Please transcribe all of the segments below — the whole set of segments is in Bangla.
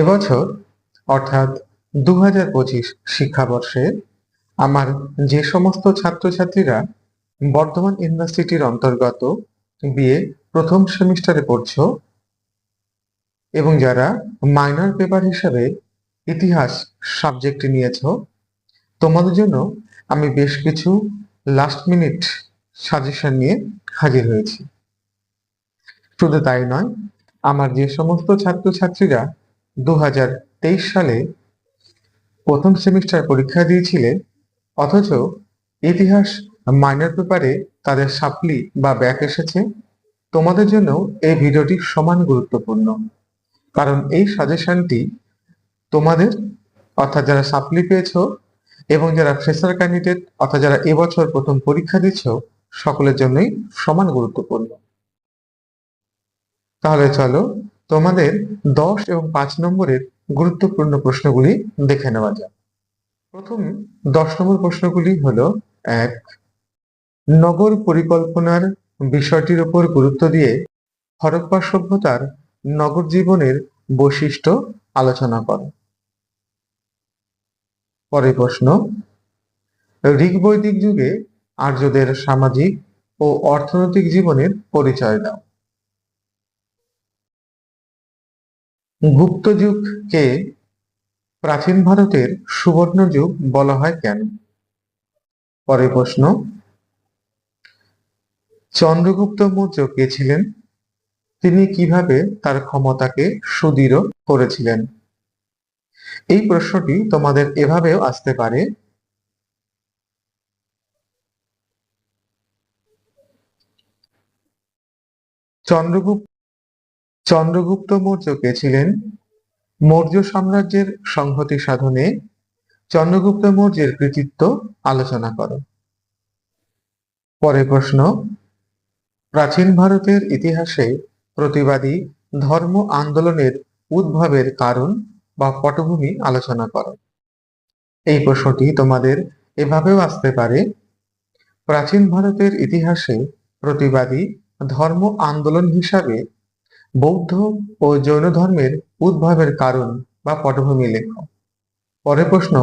এবছর, অর্থাৎ দু হাজার পঁচিশ শিক্ষাবর্ষে, আমার যে সমস্ত ছাত্রছাত্রীরা বর্ধমান ইউনিভার্সিটির অন্তর্গত বিএ প্রথম সেমিস্টারে পড়ছ এবং যারা মাইনর পেপার হিসেবে ইতিহাস সাবজেক্টটি নিয়েছো, তোমাদের জন্য আমি বেশ কিছু লাস্ট মিনিট সাজেশন নিয়ে হাজির হয়েছি। শুধু তাই নয়, আমার যে সমস্ত ছাত্রছাত্রীরা দু সালে প্রথম সেমিস্টার পরীক্ষা দিয়েছিলে অথচ ইতিহাস মাইনর পেপারে তাদের সাপ্লি বা ব্যাক এসেছে। তোমাদের জন্য এই ভিডিওটি সমান গুরুত্বপূর্ণ, কারণ এই সাজেশনটি তোমাদের, অর্থাৎ যারা সাপ্লি পেয়েছ এবং যারা ফ্রেশার ক্যান্ডিডেট অর্থাৎ যারা এবছর প্রথম পরীক্ষা দিচ্ছ, সকলের জন্যই সমান গুরুত্বপূর্ণ। তাহলে চলো তোমাদের দশ এবং পাঁচ নম্বরের গুরুত্বপূর্ণ প্রশ্নগুলি দেখে নেওয়া যাক। প্রথম দশ নম্বর প্রশ্নগুলি হলো, এক, নগর পরিকল্পনার বিষয়টির উপর গুরুত্ব দিয়ে হরপ্পা সভ্যতার নগর জীবনের বৈশিষ্ট্য আলোচনা করো। পরের প্রশ্ন, ঋগ্বৈদিক যুগে আর্যদের সামাজিক ও অর্থনৈতিক জীবনের পরিচয় দাও। গুপ্ত যুগকে প্রাচীন ভারতের সুবর্ণ যুগ বলা হয় কেন? পরের প্রশ্ন, চন্দ্রগুপ্ত মৌর্য কে ছিলেন? তিনি কীভাবে তার ক্ষমতাকে সুদৃঢ় করেছিলেন? এই প্রশ্নটি তোমাদের এভাবেও আসতে পারে। চন্দ্রগুপ্ত চন্দ্রগুপ্ত মৌর্য কে ছিলেন? মৌর্য সাম্রাজ্যের সংহতি সাধনে চন্দ্রগুপ্ত মৌর্যের কৃতিত্ব আলোচনা করো। পরের প্রশ্ন, প্রাচীন ভারতের ইতিহাসে প্রতিবাদী ধর্ম আন্দোলনের উদ্ভবের কারণ বা পটভূমি আলোচনা করো। এই প্রশ্নটি তোমাদের এভাবেও আসতে পারে, প্রাচীন ভারতের ইতিহাসে প্রতিবাদী ধর্ম আন্দোলন হিসাবে বৌদ্ধ ও জৈন ধর্মের উদ্ভবের কারণ বা পটভূমি লেখ। পরের প্রশ্ন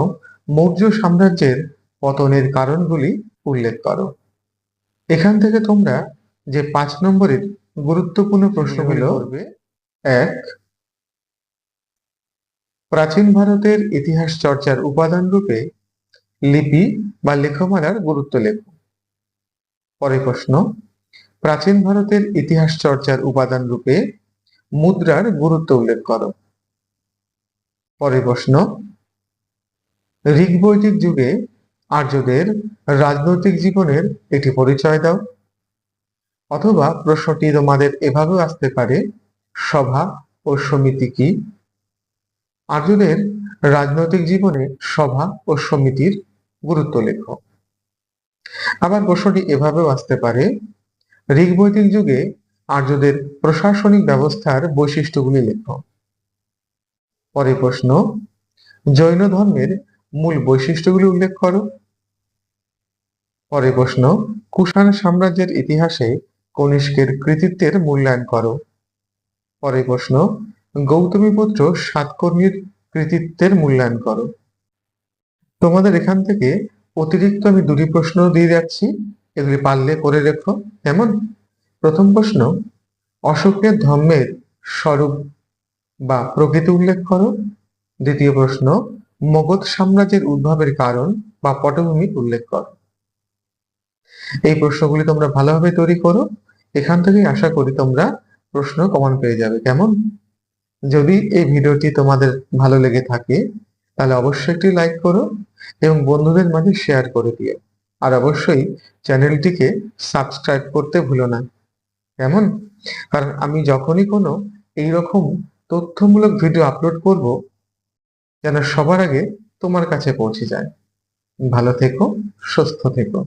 মৌর্য সাম্রাজ্যের পতনের কারণগুলি উল্লেখ করো। এখান থেকে তোমরা যে পাঁচ নম্বরের গুরুত্বপূর্ণ প্রশ্নগুলো এক প্রাচীন ভারতের ইতিহাস চর্চার উপাদান রূপে লিপি বা লেখমালার গুরুত্ব লেখ। পরের প্রশ্ন প্রাচীন ভারতের ইতিহাস চর্চার উপাদান রূপে মুদ্রার গুরুত্ব উল্লেখ করো। পরের প্রশ্ন, ঋগ্বৈদিক যুগে আর্যদের রাজনৈতিক জীবনের একটি পরিচয় দাও, অথবা প্রশ্নটি তোমাদের এভাবেও আসতে পারে, সভা ও সমিতি কি? আর্যদের রাজনৈতিক জীবনে সভা ও সমিতির গুরুত্ব লেখ। আবার প্রশ্নটি এভাবেও আসতে পারে, ঋগ্বৈদিক যুগে আর্যদের প্রশাসনিক ব্যবস্থার বৈশিষ্ট্যগুলি লেখ। পরে প্রশ্ন, জৈন ধর্মের মূল বৈশিষ্ট্যগুলি উল্লেখ করো। পরে প্রশ্ন, কুষাণ সাম্রাজ্যের ইতিহাসে কনিষ্কের কৃতিত্বের মূল্যায়ন করো। পরে প্রশ্ন গৌতমীপুত্র সাতকর্মীর কৃতিত্বের মূল্যায়ন করো। তোমাদের এখান থেকে অতিরিক্ত আমি দুটি প্রশ্ন দিয়ে যাচ্ছি। এগুলি পারলে করে রেখো, কেমন? প্রথম প্রশ্ন, অশোকের ধর্মের স্বরূপ বা প্রকৃতি উল্লেখ করো। দ্বিতীয় প্রশ্ন, মগধ সাম্রাজ্যের উদ্ভবের কারণ বা পটভূমি উল্লেখ করো। এই প্রশ্নগুলি তোমরা ভালোভাবে তৈরি করো। এখান থেকেই আশা করি তোমরা প্রশ্ন কমন পেয়ে যাবে। কেমন? যদি এই ভিডিওটি তোমাদের ভালো লেগে থাকে, তাহলে অবশ্যই একটি লাইক করো এবং বন্ধুদের মাঝে শেয়ার করে দিও। আর অবশ্যই চ্যানেলটিকে সাবস্ক্রাইব করতে ভুলো না। কেমন? কারণ আমি যখনই কোনো এইরকম তথ্যমূলক ভিডিও আপলোড করব, যেন সবার আগে তোমার কাছে পৌঁছে যায়। ভালো থেকো, সুস্থ থেকো।